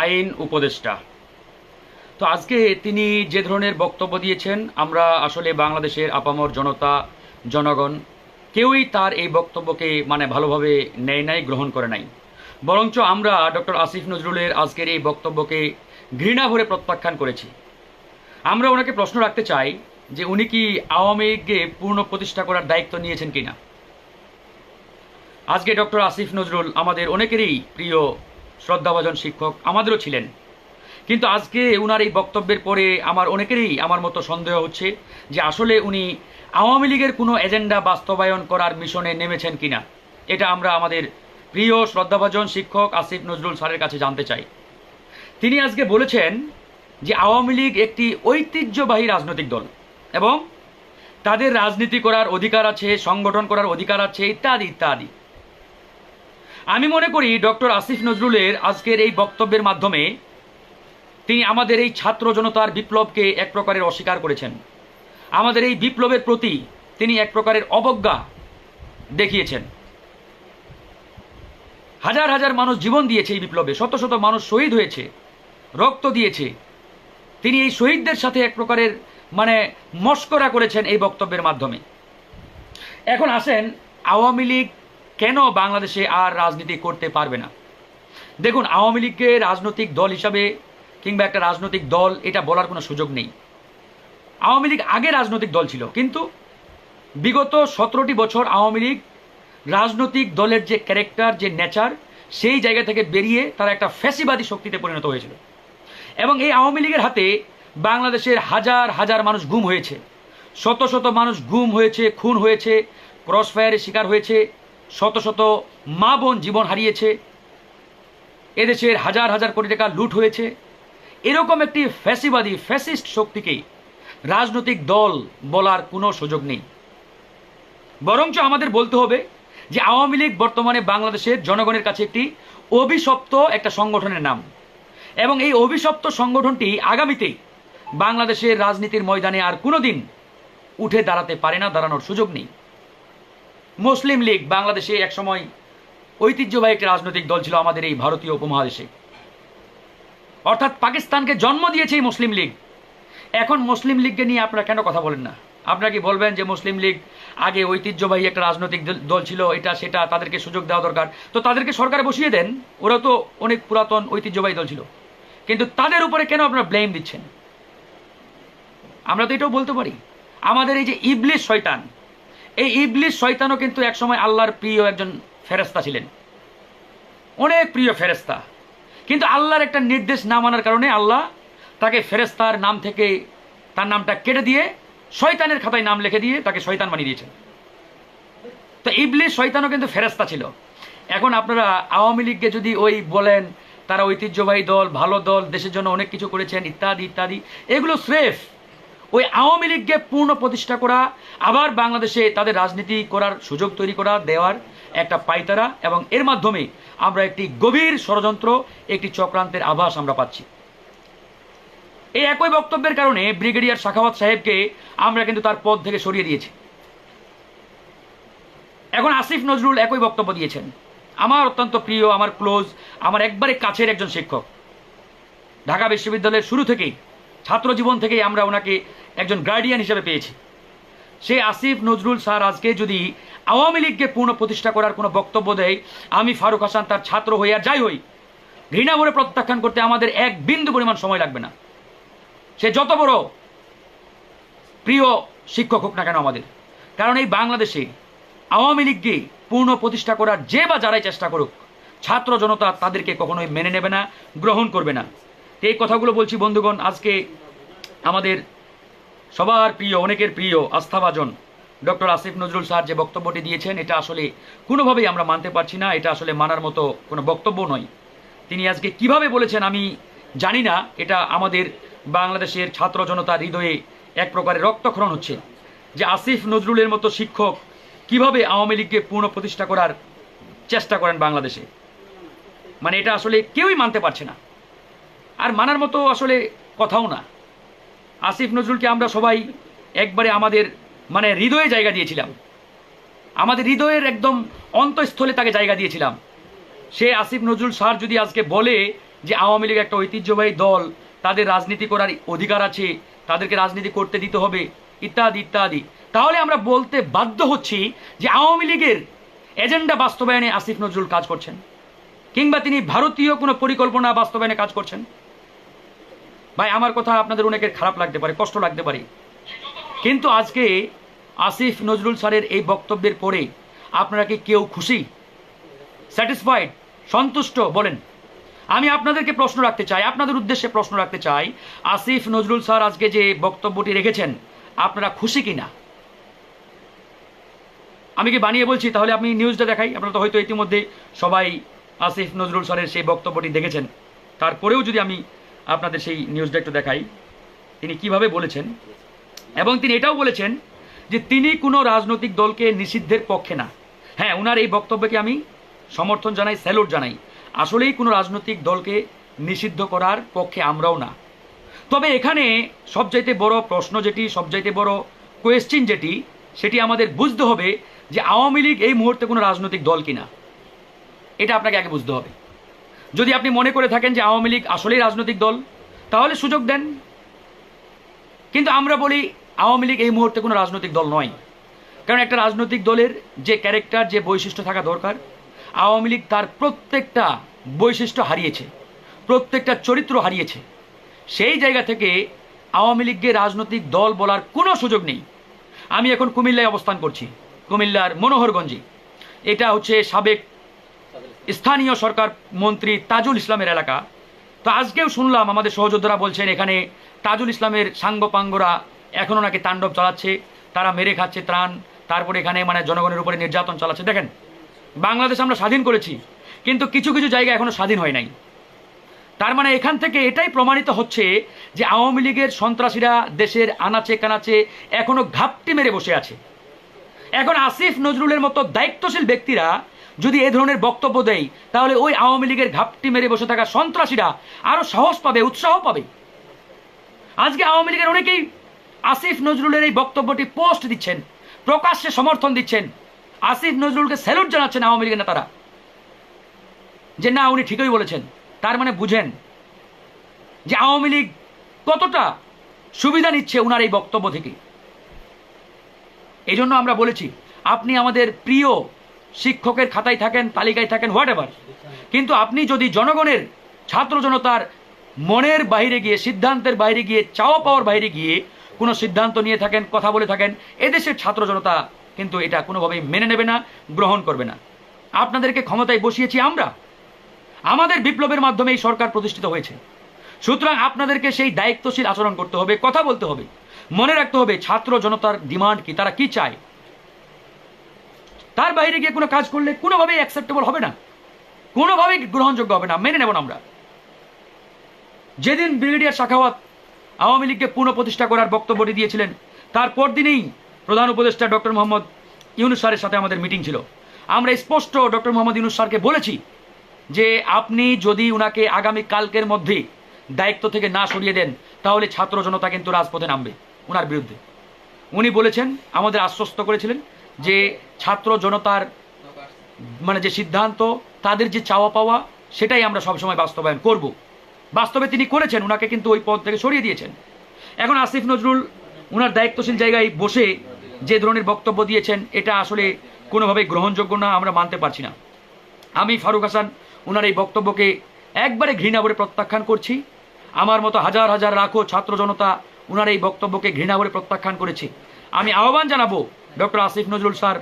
আইন উপদেষ্টা। তো আজকে তিনি যে ধরনের বক্তব্য দিয়েছেন, আমরা আসলে বাংলাদেশের আপামর জনতা, জনগণ কেউই তার এই বক্তব্যকে মানে ভালোভাবে নেয় নাই, গ্রহণ করে নাই। বরঞ্চ আমরা ডক্টর আসিফ নজরুলের আজকের এই বক্তব্যকে ঘৃণা ভরে প্রত্যাখ্যান করেছি। আমরা ওনাকে প্রশ্ন রাখতে চাই যে উনি কি আওয়ামী লীগকে পূর্ণ প্রতিষ্ঠা করার দায়িত্ব নিয়েছেন কিনা? আজকে ডক্টর আসিফ নজরুল আমাদের অনেকেরই প্রিয় শ্রদ্ধাভাজন শিক্ষক আমাদেরও ছিলেন। কিন্তু আজকে উনার এই বক্তব্যের পরে আমার অনেকেরই আমার মতো সন্দেহ হচ্ছে যে আসলে উনি আওয়ামী লীগের কোনো এজেন্ডা বাস্তবায়ন করার মিশনে নেমেছেন কিনা। এটা আমরা আমাদের প্রিয় শ্রদ্ধাভাজন শিক্ষক আসিফ নজরুল স্যারের কাছে জানতে চাই। তিনি আজকে বলেছেন যে আওয়ামী লীগ একটি ঐতিহ্যবাহী রাজনৈতিক দল এবং তাদের রাজনীতি করার অধিকার আছে, সংগঠন করার অধিকার আছে ইত্যাদি ইত্যাদি। আমি মনে করি ডক্টর আসিফ নজরুলের আজকের এই বক্তব্যের মাধ্যমে তিনি আমাদের এই ছাত্র জনতার বিপ্লবকে এক প্রকারের অস্বীকার করেছেন। আমাদের এই বিপ্লবের প্রতি তিনি এক প্রকারের অবজ্ঞা দেখিয়েছেন। হাজার হাজার মানুষ জীবন দিয়েছে এই বিপ্লবে, শত শত মানুষ শহীদ হয়েছে, রক্ত দিয়েছে। তিনি এই শহীদদের সাথে এক প্রকারের মানে মস্করা করেছেন এই বক্তব্যের মাধ্যমে। এখন আসেন আওয়ামী লীগ কেন বাংলাদেশে আর রাজনীতি করতে পারবে না? দেখুন, আওয়ামী লীগকে রাজনৈতিক দল হিসাবে কিংবা একটা রাজনৈতিক দল, এটা বলার কোনো সুযোগ নেই। আওয়ামী লীগ আগে রাজনৈতিক দল ছিল, কিন্তু বিগত সতেরোটি বছর আওয়ামী লীগ রাজনৈতিক দলের যে ক্যারেক্টার, যে নেচার, সেই জায়গা থেকে বেরিয়ে তারা একটা ফ্যাসিবাদী শক্তিতে পরিণত হয়েছিল। এবং এই আওয়ামী লীগের হাতে বাংলাদেশের হাজার হাজার মানুষ গুম হয়েছে। শত শত মানুষ গুম হয়েছে, খুন হয়েছে ক্রস ফায়ারের শিকার হয়েছে শত শত মা বোন জীবন হারিয়েছে। এদেশের হাজার হাজার কোটি টাকা লুট হয়েছে। এরকম একটি ফ্যাসিবাদী, ফ্যাসিস্ট শক্তিকে রাজনৈতিক দল বলার কোনো সুযোগ নেই। বরঞ্চ আমাদের বলতে হবে যে আওয়ামী লীগ বর্তমানে বাংলাদেশের জনগণের কাছে একটি অভিশপ্ত একটা সংগঠনের নাম। এবং এই অভিশপ্ত সংগঠনটি আগামীতে বাংলাদেশের রাজনীতির ময়দানে আর কোনোদিন উঠে দাঁড়াতে পারে না, দাঁড়ানোর সুযোগ নেই। মুসলিম লীগ বাংলাদেশে একসময় ঐতিহ্যবাহী একটি রাজনৈতিক দল ছিল আমাদের এই ভারতীয় উপমহাদেশে। অর্থাৎ পাকিস্তানকে জন্ম দিয়েছে এই মুসলিম লীগ। এখন মুসলিম লীগকে নিয়ে আপনারা কেন কথা বলেন না? আপনারা কি বলবেন যে মুসলিম লীগ আগে ঐতিহ্যবাহী একটা রাজনৈতিক দল- ছিল, এটা সেটা তাদেরকে সুযোগ দেওয়া দরকার? তো তাদেরকে সরকারে বসিয়ে দেন, ওরা তো অনেক পুরাতন ঐতিহ্যবাহী দল ছিল। কিন্তু তাদের উপরে কেন আপনারা ব্লেম দিচ্ছেন? আমরা তো এটাও বলতে পারি। আমাদের এই যে ইবলিশ শয়তান এই ইবলিশ শয়তানও কিন্তু একসময় আল্লাহর প্রিয় একজন ফেরেস্তা ছিলেন। অনেক প্রিয় ফেরেস্তা কিন্তু আল্লাহর একটা নির্দেশ না মানার কারণে আল্লাহ তাকে ফেরেস্তার নাম থেকে তার নামটা কেটে দিয়ে শয়তানের খাতায় নাম লিখে দিয়ে তাকে শয়তান বানিয়ে দিয়েছেন। তো ইবলিশ শয়তানও কিন্তু ফেরেস্তা ছিল। এখন আপনারা আওয়ামী লীগকে যদি ওই বলেন, তারা ঐতিহ্যবাহী দল, ভালো দল, দেশের জন্য অনেক কিছু করেছেন, ইত্যাদি ইত্যাদি, এগুলো স্রেফ। ওই আওয়ামী লীগকে পূর্ণ প্রতিষ্ঠা করা, আবার বাংলাদেশে তাদের রাজনীতি করার সুযোগ তৈরি করা, দেওয়ার একটা পাইতারা এবং এর মাধ্যমে আমরা একটি গভীর ষড়যন্ত্র, একটি চক্রান্তের আভাস আমরা পাচ্ছি। এই একই বক্তব্যের কারণে ব্রিগেডিয়ার শাখাওয়াত সাহেবকে আমরা কিন্তু তার পদ থেকে সরিয়ে দিয়েছি। এখন আসিফ নজরুল একই বক্তব্য দিয়েছেন। আমার অত্যন্ত প্রিয়, আমার ক্লোজ, আমার একবারে কাছের একজন শিক্ষক। ঢাকা বিশ্ববিদ্যালয়ের শুরু থেকেই ছাত্র জীবন থেকেই আমরা ওনাকে একজন গার্ডিয়ান হিসেবে পেয়েছি। সেই আসিফ নজরুল স্যার আজকে যদি আওয়ামী লীগকে পূর্ণ প্রতিষ্ঠা করার কোনো বক্তব্য দেয়, আমি ফারুক হাসান তার ছাত্র হই আর যাই হই। ঘৃণা ভরে প্রত্যাখ্যান করতে আমাদের এক বিন্দু পরিমাণ সময় লাগবে না। সে যত বড় প্রিয় শিক্ষক হোক না কেন আমাদের। কারণ এই বাংলাদেশে আওয়ামী লীগকে পূর্ণ প্রতিষ্ঠা করার যে বা যারাই চেষ্টা করুক, ছাত্র জনতা তাদেরকে কখনোই মেনে নেবে না, গ্রহণ করবে না। এই কথাগুলো বলছি বন্ধুগণ, আজকে আমাদের সবার প্রিয়, অনেকের প্রিয় আস্থাভাজন ডক্টর আসিফ নজরুল স্যার যে বক্তব্যটি দিয়েছেন, এটা আসলে কোনোভাবেই আমরা মানতে পারছি না, এটা আসলে মানার মতো কোনো বক্তব্য নয়। তিনি আজকে কীভাবে বলেছেন আমি জানি না, এটা আমাদের বাংলাদেশের ছাত্র জনতার হৃদয়ে এক প্রকারের রক্তক্ষরণ হচ্ছে। যে আসিফ নজরুলের মতো শিক্ষক কীভাবে আওয়ামী লীগকে পূর্ণ প্রতিষ্ঠা করার চেষ্টা করেন বাংলাদেশে? মানে এটা আসলে কেউই মানতে পারছে না। আর মানার মতো আসলে কথাও না। আসিফ নজরুলকে আমরা সবাই একবারে আমাদের মানে হৃদয়ে জায়গা দিয়েছিলাম। আমাদের হৃদয়ের একদম অন্তঃস্থলে তাকে জায়গা দিয়েছিলাম। সে আসিফ নজরুল স্যার যদি আজকে বলে যে আওয়ামী লীগ একটা ঐতিহ্যবাহী দল, তাদের রাজনীতি করার অধিকার আছে, তাদেরকে রাজনীতি করতে দিতে হবে, ইত্যাদি ইত্যাদি, তাহলে আমরা বলতে বাধ্য হচ্ছি যে আওয়ামী লীগের এজেন্ডা বাস্তবায়নে আসিফ নজরুল কাজ করছেন। কিংবা তিনি ভারতীয় কোনো পরিকল্পনা বাস্তবায়নে কাজ করছেন। ভাই, আমার কথা আপনাদের অনেকের খারাপ লাগতে পারে, কষ্ট লাগতে পারে। কিন্তু আজকে আসিফ নজরুল স্যারের এই বক্তব্যের পরে আপনারা কি কেউ খুশি? স্যাটিসফাইড সন্তুষ্ট? বলেন। আমি আপনাদেরকে প্রশ্ন রাখতে চাই, আপনাদের উদ্দেশ্যে প্রশ্ন রাখতে চাই, আসিফ নজরুল স্যার আজকে যে বক্তব্যটি রেখেছেন, আপনারা খুশি কিনা? আমি কি বানিয়ে বলছি? তাহলে আপনি নিউজটা দেখাই, আপনারা তো হয়তো ইতিমধ্যে সবাই আসিফ নজরুল স্যারের সেই বক্তব্যটি দেখেছেন। তারপরেও যদি আমি আপনাদের সেই নিউজটা একটু দেখাই। তিনি কীভাবে বলেছেন? এবং তিনি এটাও বলেছেন যে তিনি কোনো রাজনৈতিক দলকে নিষিদ্ধের পক্ষে না। হ্যাঁ ওনার এই বক্তব্যকে আমি সমর্থন জানাই স্যালুট জানাই। আসলেই কোনো রাজনৈতিক দলকে নিষিদ্ধ করার পক্ষে আমরাও না। তবে এখানে সবচাইতে বড় প্রশ্ন যেটি, সবচাইতে বড় কোয়েশ্চিন যেটি, সেটি আমাদের বুঝতে হবে যে আওয়ামী লীগ এই মুহূর্তে কোনো রাজনৈতিক দল কিনা। এটা আপনাকে আগে বুঝতে হবে। যদি আপনি মনে করে থাকেন যে আওয়ামী লীগ আসলেই রাজনৈতিক দল, তাহলে সুযোগ দেন। কিন্তু আমরা বলি আওয়ামী লীগ এই মুহূর্তে কোনো রাজনৈতিক দল নয়। কারণ একটা রাজনৈতিক দলের যে ক্যারেক্টার যে বৈশিষ্ট্য থাকা দরকার, আওয়ামী লীগ তার প্রত্যেকটা বৈশিষ্ট্য হারিয়েছে, প্রত্যেকটা চরিত্র হারিয়েছে। সেই জায়গা থেকে আওয়ামী লীগকে রাজনৈতিক দল বলার কোনো সুযোগ নেই। আমি এখন কুমিল্লায় অবস্থান করছি, কুমিল্লার মনোহরগঞ্জে। এটা হচ্ছে সাবেক স্থানীয় সরকার মন্ত্রী তাজুল ইসলামের এলাকা। তো আজকেও শুনলাম আমাদের সহযোদ্ধারা বলছেন, এখানে তাজুল ইসলামের সাঙ্গপাঙ্গরা এখনও নাকি তাণ্ডব চালাচ্ছে। তারা মেরে খাচ্ছে ত্রাণ, তারপরে এখানে মানে জনগণের উপরে নির্যাতন চালাচ্ছে। দেখেন, বাংলাদেশ আমরা স্বাধীন করেছি, কিন্তু কিছু কিছু জায়গা এখনও স্বাধীন হয় নাই। তার মানে এখান থেকে এটাই প্রমাণিত হচ্ছে যে আওয়ামী লীগের সন্ত্রাসীরা দেশের আনাচে কানাচে এখনও ঘাপটি মেরে বসে আছে। এখন আসিফ নজরুলের মতো দায়িত্বশীল ব্যক্তিরা যদি এ ধরনের বক্তব্য দেয়, তাহলে ওই আওয়ামী লীগের ঘাপটি মেরে বসে থাকা সন্ত্রাসীরা আরও সাহস পাবে, উৎসাহ পাবে। আজকে আওয়ামী লীগের অনেকেই আসিফ নজরুলের এই বক্তব্যটি পোস্ট দিচ্ছেন, প্রকাশ্যে সমর্থন দিচ্ছেন। আসিফ নজরুলকে স্যালুট জানাচ্ছেন আওয়ামী লীগের নেতারা। যে না, উনি ঠিকই বলেছেন। তার মানে বুঝেন যে আওয়ামী লীগ কতটা সুবিধা নিচ্ছে ওনার এই বক্তব্য থেকে। এই আমরা বলেছি, আপনি আমাদের প্রিয় শিক্ষকের খাতায় থাকেন, তালিকায় থাকেন হোয়াট এভার কিন্তু আপনি যদি জনগণের, ছাত্র জনতার মনের বাইরে গিয়ে, সিদ্ধান্তের বাইরে গিয়ে, চাওয়া পাওয়ার বাইরে গিয়ে কোনো সিদ্ধান্ত নিয়ে থাকেন, কথা বলে থাকেন, এদেশের ছাত্র জনতা কিন্তু এটা কোনোভাবেই মেনে নেবে না, গ্রহণ করবে না। আপনাদেরকে ক্ষমতায় বসিয়েছি আমরা। আমাদের বিপ্লবের মাধ্যমে এই সরকার প্রতিষ্ঠিত হয়েছে। সুতরাং আপনাদেরকে সেই দায়িত্বশীল আচরণ করতে হবে, কথা বলতে হবে। মনে রাখতে হবে, ছাত্র জনতার ডিমান্ড কি, তারা কি চায়? তার বাইরে গিয়ে কোনো কাজ করলে কোনোভাবেই অ্যাকসেপ্টেবল হবে না। কোনোভাবেই গ্রহণযোগ্য হবে না। মেনে নেব না আমরা। যেদিন ব্রিগেডিয়ার শাখাওয়াত আওয়ামী লীগকে পুনঃপ্রতিষ্ঠা করার বক্তব্যটি দিয়েছিলেন তারপর দিনেই প্রধান উপদেষ্টা ডক্টর মোহাম্মদ ইউনুস স্যারের সাথে আমাদের মিটিং ছিল। আমরা স্পষ্ট ডক্টর মোহাম্মদ ইউনুস স্যারকে বলেছি যে, আপনি যদি উনাকে আগামী কালকের মধ্যে দায়িত্ব থেকে না সরিয়ে দেন, তাহলে ছাত্র জনতা কিন্তু রাজপথে নামবে উনার বিরুদ্ধে। উনি বলেছেন, আমাদের আশ্বস্ত করেছিলেন যে ছাত্র জনতার মানে যে সিদ্ধান্ত, তাদের যে চাওয়া পাওয়া, সেটাই আমরা সবসময় বাস্তবায়ন করব। বাস্তবে তিনি করেছেন ওনাকে কিন্তু ওই পদ থেকে সরিয়ে দিয়েছেন। এখন আসিফ নজরুল ওনার দায়িত্বশীল জায়গায় বসে যে ধরনের বক্তব্য দিয়েছেন, এটা আসলে কোনোভাবেই গ্রহণযোগ্য না, আমরা মানতে পারছি না। আমি ফারুক হাসান ওনার এই বক্তব্যকে একবারে ঘৃণা করে প্রত্যাখ্যান করছি। আমার মতো হাজার হাজার লাখো ছাত্র জনতা ওনার এই বক্তব্যকে ঘৃণা করে প্রত্যাখ্যান করেছে। আমি আহ্বান জানাব ডক্টর আসিফ নজরুল স্যার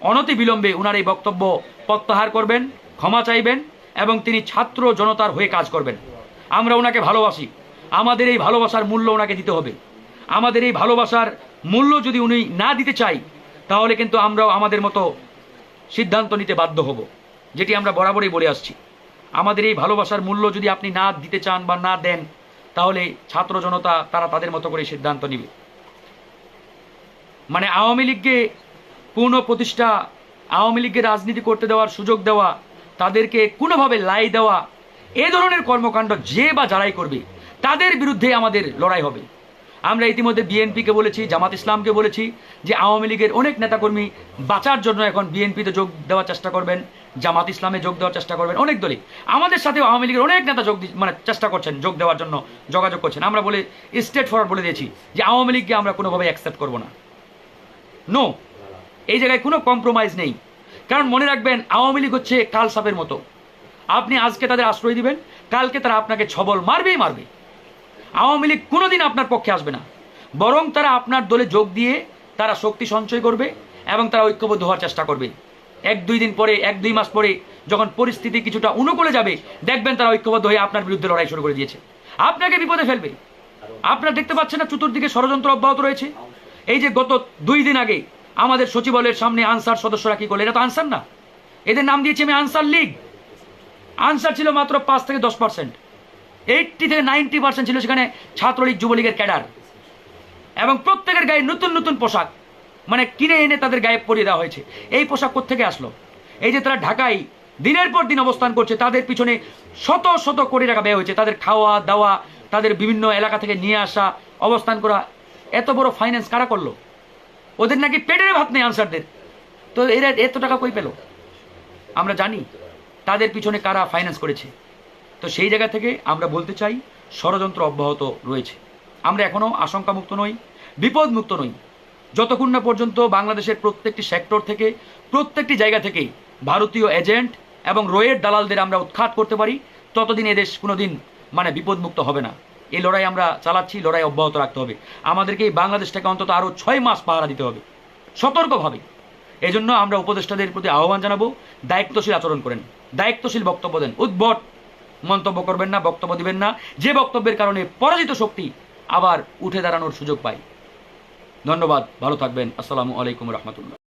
অনতি বিলম্বে ওনার এই বক্তব্য প্রত্যাহার করবেন, ক্ষমা চাইবেন এবং তিনি ছাত্র জনতার হয়ে কাজ করবেন। আমরা ওনাকে ভালোবাসি। আমাদের এই ভালোবাসার মূল্য ওনাকে দিতে হবে। আমাদের এই ভালোবাসার মূল্য যদি উনি না দিতে চাই, তাহলে কিন্তু আমরাও আমাদের মতো সিদ্ধান্ত নিতে বাধ্য হব, যেটি আমরা বরাবরই বলে আসছি। আমাদের এই ভালোবাসার মূল্য যদি আপনি না দিতে চান বা না দেন, তাহলে ছাত্র জনতা তারা তাদের মতো করে সিদ্ধান্ত নিবে। মানে আওয়ামী লীগকে পূর্ণ প্রতিষ্ঠা, আওয়ামী লীগকে রাজনীতি করতে দেওয়ার সুযোগ দেওয়া, তাদেরকে কোনোভাবে লাই দেওয়া, এ ধরনের কর্মকাণ্ড যে বা যারাই করবে, তাদের বিরুদ্ধে আমাদের লড়াই হবে। আমরা ইতিমধ্যে বিএনপিকে বলেছি, জামাত ইসলামকে বলেছি যে আওয়ামী লীগের অনেক নেতাকর্মী বাঁচার জন্য এখন বিএনপিতে যোগ দেওয়ার চেষ্টা করবেন, জামাত ইসলামে যোগ দেওয়ার চেষ্টা করবেন, অনেক দলে আমাদের সাথে আওয়ামী লীগের অনেক নেতা যোগ মানে চেষ্টা করছেন, যোগ দেওয়ার জন্য যোগাযোগ করছেন। আমরা বলে স্টেট ফরওয়ার্ড বলে দিয়েছি যে আওয়ামী লীগকে আমরা কোনোভাবে অ্যাকসেপ্ট করব না। নো এই জায়গায় কোনো কম্প্রোমাইজ নেই। কারণ মনে রাখবেন, আওয়ামী লীগ হচ্ছে কাল সাপের মতো। আপনি আজকে তাদের আশ্রয় দিবেন, কালকে তারা আপনাকে ছবল মারবেই মারবে। আওয়ামী লীগ কোনোদিন আপনার পক্ষে আসবে না। বরং তারা আপনার দলে যোগ দিয়ে তারা শক্তি সঞ্চয় করবে এবং তারা ঐক্যবদ্ধ হওয়ার চেষ্টা করবে। এক দুই দিন পরে, এক দুই মাস পরে যখন পরিস্থিতি কিছুটা অনুকূলে যাবে, দেখবেন তারা ঐক্যবদ্ধ হয়ে আপনার বিরুদ্ধে লড়াই শুরু করে দিয়েছে। আপনাকে বিপদে ফেলবে। আপনারা দেখতে পাচ্ছেন না, চতুর্দিকে ষড়যন্ত্র অব্যাহত রয়েছে। এই যে গত দুই দিন আগে আমাদের সচিবালয়ের সামনে আনসার সদস্যরা কি করল? এটা তো আনসার না। এদের নাম দিয়েছি আমি আনসার লীগ। আনসার ছিল মাত্র পাঁচ থেকে দশ পার্সেন্ট। এইটটি থেকে নাইনটি পার্সেন্ট ছিল সেখানে ছাত্রলীগ, যুবলীগের ক্যাডার। এবং প্রত্যেকের গায়ে নতুন নতুন পোশাক মানে কিনে এনে তাদের গায়ে পরিয়ে দেওয়া হয়েছে। এই পোশাক থেকে আসলো? এই যে তারা ঢাকায় দিনের পর দিন অবস্থান করছে, তাদের পিছনে শত শত কোটি টাকা ব্যয় হয়েছে। তাদের খাওয়া, দাওয়া, তাদের বিভিন্ন এলাকা থেকে নিয়ে আসা, অবস্থান করা এত বড় ফাইন্যান্স কারা করল? ওদের নাকি পেটের ভাত নেই আনসারদের তো এরা এত টাকা কই পেল? আমরা জানি তাদের পিছনে কারা ফাইন্যান্স করেছে। তো সেই জায়গা থেকে আমরা বলতে চাই, ষড়যন্ত্র অব্যাহত রয়েছে। আমরা এখনও আশঙ্কামুক্ত নই, বিপদমুক্ত নই। যতক্ষণ না পর্যন্ত বাংলাদেশের প্রত্যেকটি সেক্টর থেকে, প্রত্যেকটি জায়গা থেকে ভারতীয় এজেন্ট এবং রোয়ের দালালদের আমরা উৎখাত করতে পারি, ততদিন এদেশ কোনোদিন মানে বিপদমুক্ত হবে না। এই লড়াই আমরা চালাচ্ছি, লড়াই অব্যাহত রাখতে হবে। আমাদেরকে এই বাংলাদেশটাকে অন্তত আরও ছয় মাস পাহারা দিতে হবে, সতর্কভাবে। এই জন্য আমরা উপদেষ্টাদের প্রতি আহ্বান জানাব, দায়িত্বশীল আচরণ করেন, দায়িত্বশীল বক্তব্য দেন, উদ্ভট মন্তব্য করবেন না, বক্তব্য দিবেন না, যে বক্তব্যের কারণে পরাজিত শক্তি আবার উঠে দাঁড়ানোর সুযোগ পায়। ধন্যবাদ, ভালো থাকবেন, আসসালামু আলাইকুম রহমতুল্লাহ।